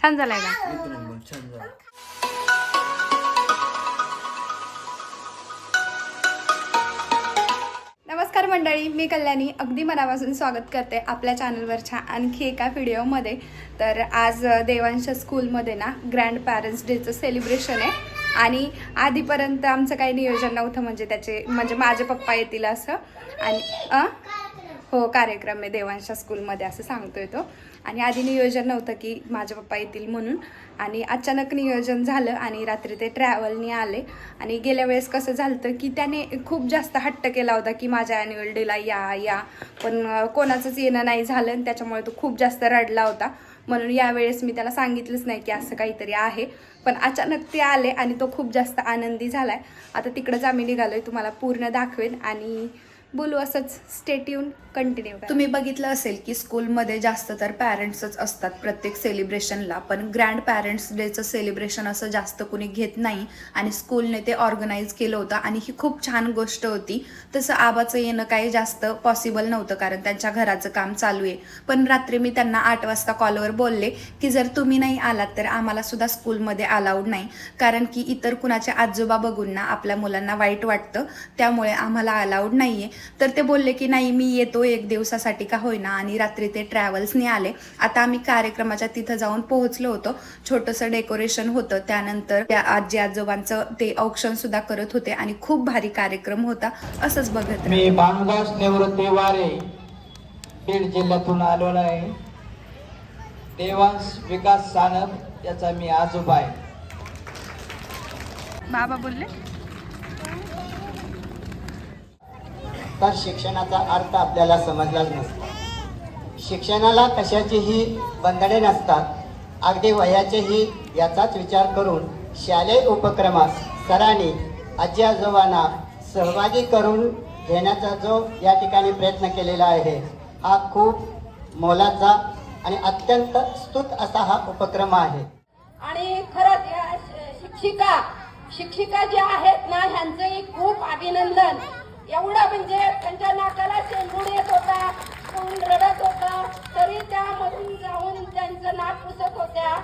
छान झालाय का? छान झालं नमस्कार मंडळी मी कल्याणी अगदी मनापासून स्वागत करते आपल्या चॅनलवरच्या आणखी एका व्हिडिओमध्ये. तर आज देवांच्या स्कूलमध्ये ना ग्रँड पॅरेंट्स डेचं सेलिब्रेशन आहे. आणि आधीपर्यंत आमचं काही नियोजन नव्हतं म्हणजे त्याचे म्हणजे माझे पप्पा येतील असं. आणि अ? हो कार्यक्रम आहे देवांच्या स्कूलमध्ये असं सांगतोय तो. आणि आधी नियोजन नव्हतं की माझे पप्पा येतील म्हणून. आणि अचानक नियोजन झालं आणि रात्री ते ट्रॅव्हलनी आले. आणि गेल्या वेळेस कसं झालं की त्याने खूप जास्त हट्ट केला होता की माझ्या ॲन्युअल डेला या या. पण कोणाचंच येणं नाही झालं आणि त्याच्यामुळे तो खूप जास्त रडला होता. म्हणून यावेळेस मी त्याला सांगितलंच नाही की असं काहीतरी आहे. पण अचानक ते आले आणि तो खूप जास्त आनंदी झाला आहे आता तिकडंच आम्ही निघालो आहे तुम्हाला पूर्ण दाखवेन आणि बोलू असंच. स्टेट येऊन कंटिन्यू तुम्ही बघितलं असेल की स्कूलमध्ये जास्त तर पॅरेंट्सच असतात प्रत्येक सेलिब्रेशनला पण ग्रँड पॅरेंट्स डेचं सेलिब्रेशन असं जास्त कुणी घेत नाही. आणि स्कूलने ते ऑर्गनाईज केलं होतं आणि ही खूप छान गोष्ट होती. तसं आबाचं येणं काही जास्त पॉसिबल नव्हतं कारण त्यांच्या घराचं काम चालू आहे. पण रात्री मी त्यांना आठ वाजता कॉलवर बोलले की जर तुम्ही नाही आलात तर आम्हाला सुद्धा स्कूलमध्ये अलाउड नाही. कारण की इतर कुणाचे आजोबा बघून ना आपल्या मुलांना वाईट वाटतं. त्यामुळे आम्हाला अलाउड नाही आहे तर ते बोलले की नाही मी येतो एक दिवसासाठी का होईना. आणि रात्री ते ट्रॅव्हल्सने आले. आता आम्ही कार्यक्रमाच्या तिथं जाऊन पोहोचलो होतो. छोटंसं डेकोरेशन होतं. त्यानंतर त्या आजी आजोबांचं ते औक्षण सुद्धा करत होते आणि खूप भारी कार्यक्रम होता. असंच बघत. मी भानुदास निवृत्ती वारे बीड जिल्ह्यातून आलेलो आहे देवांश विकास सानप याचा मी आजोबा आहे. बाबा बोलले? तर शिक्षणाचा अर्थ आपल्याला समजलाच नसतो. शिक्षणाला कशाचीही बंधने नसतात. अगदी वयाचेही याचाच विचार करून शालेय उपक्रमास सरांनी आजी आजोबांना सहभागी करून घेण्याचा जो या ठिकाणी प्रयत्न केलेला आहे हा खूप मोलाचा आणि अत्यंत स्तुत असा हा उपक्रम आहे. आणि खरंच या शिक्षिका शिक्षिका ज्या आहेत ना ह्यांचंही खूप अभिनंदन. एवढं म्हणजे त्यांच्या नाकाला शेंबूड येत होता कोण रडत होता तरी त्यामधून जाऊन त्यांचं नाक पुसत होत्या.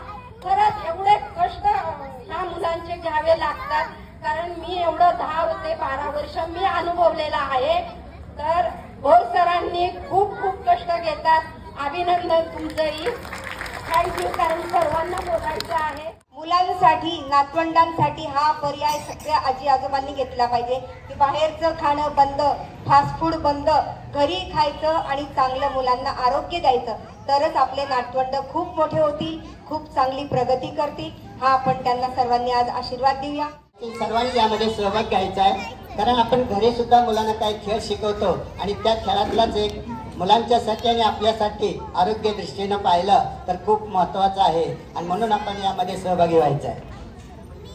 खरंच एवढे कष्ट ह्या मुलांचे घ्यावे लागतात. कारण मी एवढं दहा ते बारा वर्ष मी अनुभवलेला आहे. तर भोर सरांनी खूप खूप कष्ट घेतात. अभिनंदन तुमचंही. थँक्यू कारण सर्वांना बोलायचं आहे. मुलांसाठी नातवंडांसाठी हा पर्याय सगळ्या आजी आजोबांनी घेतला पाहिजे. की बाहेरचं खाणं बंद फास्ट फूड बंद घरी खायचं आणि चांगलं मुलांना आरोग्य द्यायचं. तरच आपले नातवंड खूप मोठे होतील खूप चांगली प्रगती करतील. हा आपण त्यांना सर्वांनी आज आशीर्वाद देऊया. सर्वांनी यामध्ये सहभाग घ्यायचा आहे. कारण आपण घरी सुद्धा मुलांना काही खेळ शिकवतो आणि त्या खेळातलाच एक मुलांच्यासाठी आणि आपल्यासाठी आरोग्य दृष्टीनं पाहिलं तर खूप महत्त्वाचं आहे. आणि म्हणून आपण यामध्ये सहभागी व्हायचं आहे.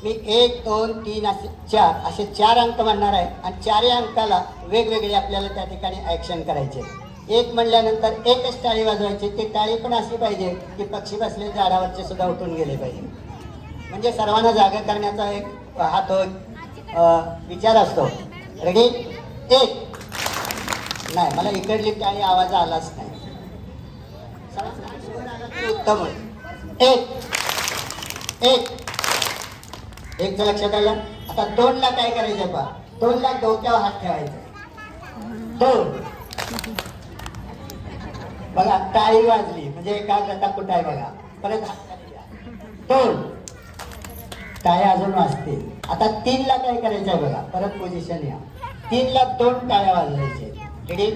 मी एक दोन तीन असे चार असे चार अंक म्हणणार आहे. आणि चारही अंकाला वेगवेगळे आपल्याला त्या ठिकाणी ॲक्शन करायचे. एक म्हणल्यानंतर एकच टाळी वाजवायची. ती टाळी पण अशी पाहिजे की पक्षी बसले झाडावरचे सुद्धा उठून गेले पाहिजे. म्हणजे सर्वांना जागा करण्याचा एक हा तो विचार असतो. रेडी एक. नाही मला इकडली काही आवाज आलाच नाही. उत्तम एक एक. एकचं लक्षात आलं? आता दोन ला काय करायचं पा दोन ला डोक्यावर हात ठेवायचा. दोन. बघा टाळी वाजली. म्हणजे एकाग्रता कुठं आहे बघा? परत हात दोन. टाळ्या अजून वाजतील आता तीन ला काय करायचं आहे बघा? परत पोझिशन या. तीन ला दोन टाळ्या वाजवायचे रेडी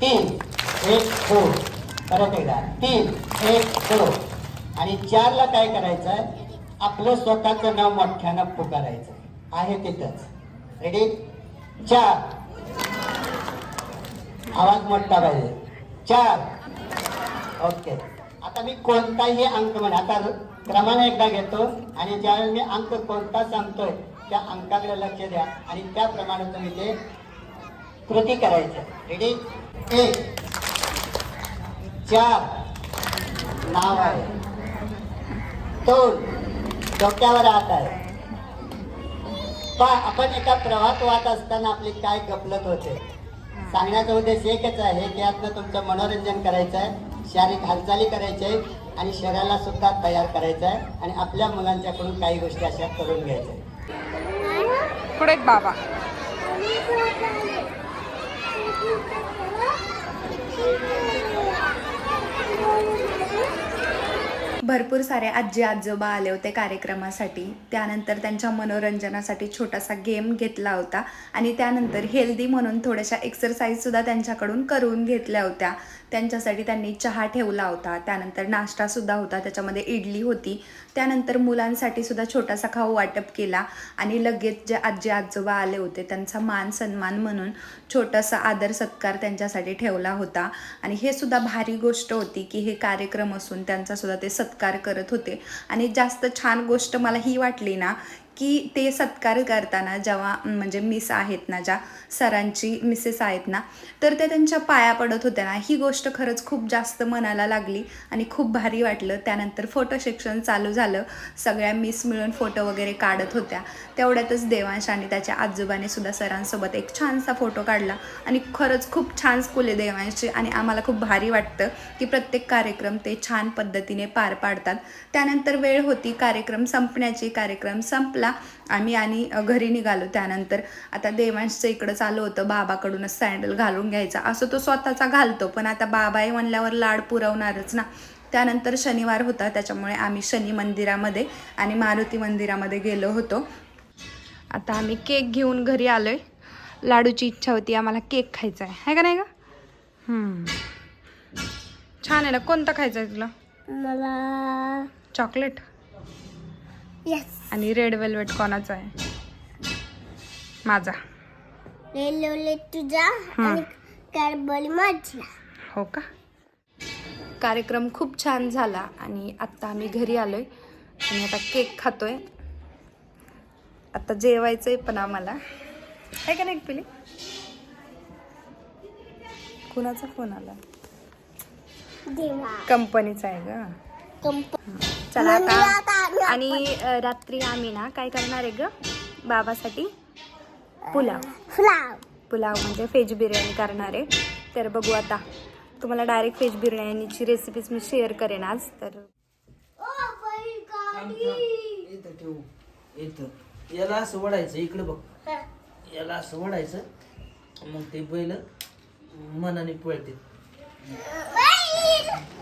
तीन एक हो परत एकदा. तीन एक हो आणि चारला काय करायचं आहे आपलं स्वतःचं नाव मोठ्यानं पुकारायचं आहे तिथंच. रेडी चार. आवाज मोठा पाहिजे. चार. ओके आता मी कोणताही अंक म्हण आता क्रमाने एकदा घेतो. आणि ज्यावेळेस मी अंक कोणता सांगतोय त्या अंकाकडे लक्ष द्या. आणि त्याप्रमाणे तुम्ही ते कृती करायचं. रेडी एक चार नाव आहे. दोन डोक्यावर हात आहे. पण आपण एका प्रवाहात वाहत असताना आपली काय गपलत होते? सांगण्याचा उद्देश एकच आहे की यातनं तुमचं मनोरंजन करायचं आहे शारीरिक हालचाली करायच्या आहेत आणि शरीराला सुद्धा तयार करायचं आहे आणि आपल्या मुलांच्याकडून काही गोष्टी अशा करून घ्यायच्या. पुढे बाबा. Thank you. भरपूर सारे आजी आजोबा आले होते कार्यक्रमासाठी. त्यानंतर त्यांच्या मनोरंजनासाठी छोटासा गेम घेतला होता आणि त्यानंतर हेल्दी म्हणून थोड्याशा एक्सरसाइजसुद्धा त्यांच्याकडून करून घेतल्या होत्या. त्यांच्यासाठी त्यांनी चहा ठेवला होता. त्यानंतर नाश्तासुद्धा होता. त्याच्यामध्ये इडली होती. त्यानंतर मुलांसाठी सुद्धा छोटासा खाऊ वाटप केला आणि लगेच जे आजी आजोबा आले होते त्यांचा मान सन्मान म्हणून छोटासा आदर सत्कार त्यांच्यासाठी ठेवला होता. आणि हे सुद्धा भारी गोष्ट होती की हे कार्यक्रम असून त्यांचासुद्धा ते सत् सत्कार करत होते. आणि जास्त छान गोष्ट मला ही वाटली ना की ते सत्कार करताना जेव्हा म्हणजे मिस आहेत ना ज्या सरांची मिसेस आहेत ना तर त्या त्यांच्या पाया पडत होत्या ना. ही गोष्ट खरंच खूप जास्त मनाला लागली आणि खूप भारी वाटलं. त्यानंतर फोटो सेक्शन चालू झालं. सगळ्या मिस मिळून फोटो वगैरे काढत होत्या. तेवढ्यातच देवांश आणि त्याच्या आजोबाने सुद्धा सरांसोबत एक छानसा फोटो काढला. आणि खरंच खूप छान स्कूल आहे देवांशची आणि आम्हाला खूप भारी वाटतं की प्रत्येक कार्यक्रम ते छान पद्धतीने पार पाडतात. त्यानंतर वेळ होती कार्यक्रम संपण्याची. कार्यक्रम संपला. आम्ही आणि घरी निघालो त्यानंतर. आता देवांशचं इकडं चालू होतं बाबाकडूनच सँडल घालून घ्यायचा. असं तो स्वतःचा घालतो पण आता बाबा आहे म्हणल्यावर लाड पुरवणारच ना. त्यानंतर शनिवार होता त्याच्यामुळे आम्ही शनी मंदिरामध्ये आणि मारुती मंदिरामध्ये गेलो होतो. आता आम्ही केक घेऊन घरी आलोय. लाडूची इच्छा होती आम्हाला केक खायचा आहे है का नाही का. छान आहे ना कोणता खायचा आहे तुला? मला चॉकलेट. यस आणि रेड वेल्वेट कोणाचा आहे? माझा. रेल्वे तुझा आणि हो का? कार्यक्रम खूप छान झाला आणि आत्ता आम्ही घरी आलोय. आणि आता केक खातोय. आता जेवायचंय पण आम्हाला. आहे का नाही पिली कुणाचा फोन आला? देवा. कंपनीचा आहे ग. कंप चला आता आणि रात्री आम्ही ना काय करणार आहे ग? बाबासाठी पुलाव. फ्लाव पुलाव म्हणजे व्हेज बिर्याणी करणार आहे. तर बघू आता. तुम्हाला डायरेक्ट व्हेज बिर्याणीची रेसिपीज मी शेअर करेन आज. तर इथं ठेवू. इथं. याला असं वडायचं इकडे बघ. याला असं वडायचं. मग ते बैल मनाने पळते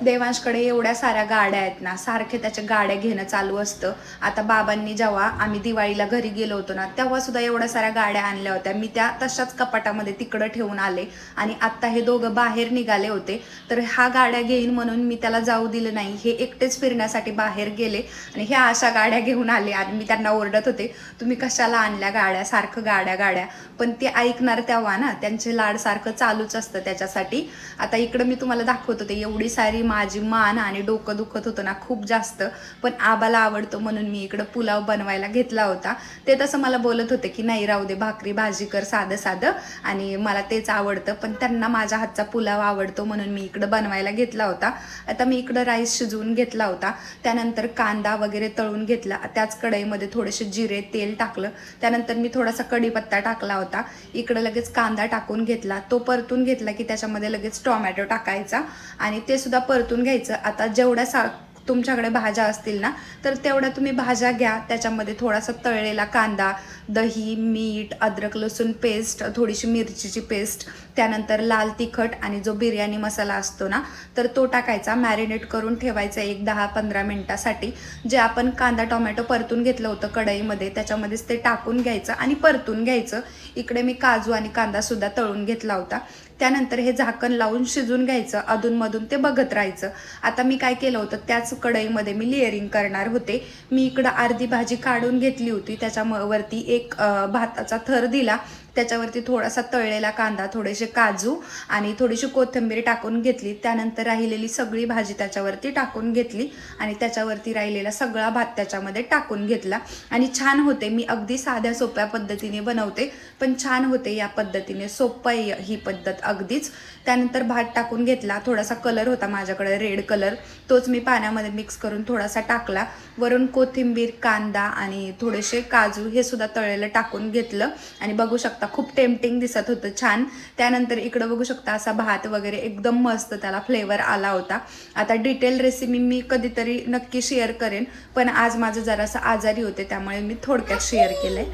देवांशकडे एवढ्या साऱ्या गाड्या आहेत ना सारखे त्याच्या गाड्या घेणं चालू असतं. आता बाबांनी जेव्हा आम्ही दिवाळीला घरी गेलो होतो ना तेव्हा सुद्धा एवढ्या साऱ्या गाड्या आणल्या होत्या. मी त्या तशाच कपाटामध्ये तिकडं ठेवून आले आणि आत्ता हे दोघं बाहेर निघाले होते. तर हा गाड्या घेईन म्हणून मी त्याला जाऊ दिलं नाही. हे एकटेच फिरण्यासाठी बाहेर गेले आणि ह्या अशा गाड्या घेऊन आले आणि मी त्यांना ओरडत होते तुम्ही कशाला आणल्या गाड्या? सारखं गाड्या गाड्या. पण ते ऐकणार तेव्हा ना त्यांचे लाड सारखं चालूच असतं त्याच्यासाठी. आता इकडं मी तुम्हाला दाखवत होते एवढं सारी माझी मान आणि डोकं दुखत होतं ना खूप जास्त. पण आबाला आवडतो म्हणून मी इकडं पुलाव बनवायला घेतला होता. ते तसं मला बोलत होते की नाही राहू दे भाकरी भाजी कर साधं साधं. आणि मला तेच आवडतं. पण त्यांना माझ्या हातचा पुलाव आवडतो म्हणून मी इकडं बनवायला घेतला होता. आता मी इकडं राईस शिजवून घेतला होता. त्यानंतर कांदा वगैरे तळून घेतला. त्याच कढईमध्ये थोडेसे जिरे तेल टाकलं. त्यानंतर मी थोडासा कढीपत्ता टाकला होता. इकडं लगेच कांदा टाकून घेतला. तो परतून घेतला की त्याच्यामध्ये लगेच टोमॅटो टाकायचा. आणि ते सुद्धा परतून घ्यायचं. आता जेवढ्या सा तुमच्याकडे भाज्या असतील ना तर तेवढ्या तुम्ही भाज्या घ्या. त्याच्यामध्ये थोडासा तळलेला कांदा दही मीठ अद्रक लसूण पेस्ट थोडीशी मिरचीची पेस्ट त्यानंतर लाल तिखट आणि जो बिर्याणी मसाला असतो ना तर तो टाकायचा मॅरिनेट करून ठेवायचा एक दहा पंधरा मिनटासाठी जे आपण कांदा टोमॅटो परतून घेतलं होतं कढईमध्ये त्याच्यामध्येच ते टाकून घ्यायचं आणि परतून घ्यायचं. इकडे मी काजू आणि कांदासुद्धा तळून घेतला होता. त्यानंतर हे झाकण लावून शिजून घ्यायचं अधूनमधून ते बघत राहायचं. आता मी काय केलं होतं त्याच कढईमध्ये मी लेअरिंग करणार होते. मी इकडं अर्धी भाजी काढून घेतली होती त्याच्यावरती एक एक भाताचा थर दिला. त्याच्यावरती थोडासा तळलेला कांदा थोडेसे काजू आणि थोडीशी कोथिंबीर टाकून घेतली. त्यानंतर राहिलेली सगळी भाजी त्याच्यावरती टाकून घेतली आणि त्याच्यावरती राहिलेला सगळा भात त्याच्यामध्ये टाकून घेतला. आणि छान होते. मी अगदी साध्या सोप्या पद्धतीने बनवते पण छान होते या पद्धतीने. सोपं ही पद्धत अगदीच. त्यानंतर भात टाकून घेतला. थोडासा कलर होता माझ्याकडे रेड कलर. तोच मी पाण्यामध्ये मिक्स करून थोडासा टाकला. वरून कोथिंबीर कांदा आणि थोडेसे काजू हे सुद्धा तळलेलं टाकून घेतलं. आणि बघू शकता शकता खूप टेम्पटिंग दिसत होतं छान. त्यानंतर इकडं बघू शकता असा भात वगैरे एकदम मस्त त्याला फ्लेवर आला होता. आता डिटेल रेसिपी मी कधीतरी नक्की शेअर करेन पण आज माझं जरासं आजारी होते त्यामुळे मी थोडक्यात शेअर केलंय.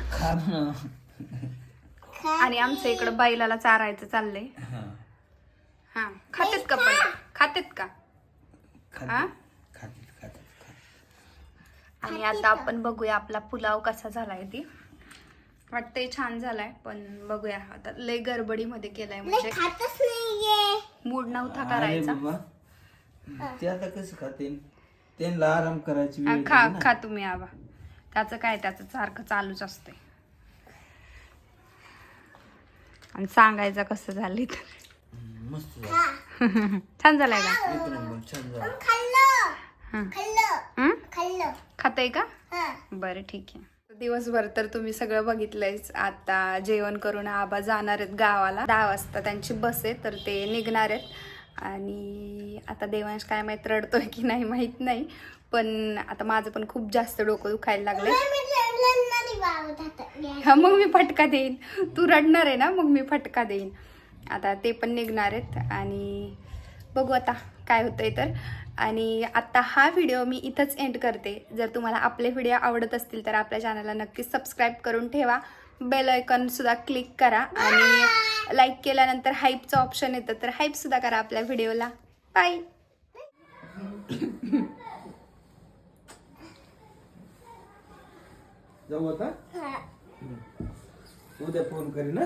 आणि आमचं इकडं बैलाला चारायचं चाललंय. हा खातेत का पण? खातेत का? हा? आणि आता आपण बघूया आपला पुलाव कसा झालाय ती. वाटतंय छान झालाय पण बघूया. आता लय गडबडीमध्ये केलाय म्हणजे खातच नाहीये. मूड नव्हता करायचा. ते आता कसं खाते त्यांना आराम करायची वेळ खा. खा तुम्ही आबा. त्याचं काय त्याचं सारखं चालूच असतंय. आणि सांगायचं कसं झालं तर. मस्त झालं. छान झालंय का? एक नंबर छान झालं. खाल्लं. हं. खाल्लं. हं? खाल्लं. खाताय का? हा. बरं ठीक आहे. दिवसभर तर तुम्ही सगळं बघितलंयच. आता जेवण करून आबा जाणार आहेत गावाला. दहा वाजता त्यांची बस आहे तर ते निघणार आहेत. आणि आता देवांश काय माहीत रडतोय की नाही माहीत नाही. पण आता माझं पण खूप जास्त डोकं दुखायला आता. हा मग मी फटका देईन. तू रडणार आहे ना मग मी फटका देईन. आता ते पण निघणार आहेत. आणि बघू आता काय होतंय तर. आणि आता हा व्हिडिओ मी इथंच एंड करते. जर तुम्हाला आपले व्हिडिओ आवडत असतील तर आपल्या चॅनलला नक्कीच सबस्क्राईब करून ठेवा. बेल सुद्धा क्लिक करा. आणि लाईक केल्यानंतर हाईपचं ऑप्शन येतं तर हाईपसुद्धा करा आपल्या व्हिडिओला बाय जाऊ आता? उद्या फोन करीन?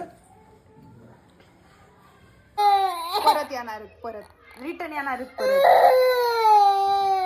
परत येणार परत. रिटर्न येणार आहेत परत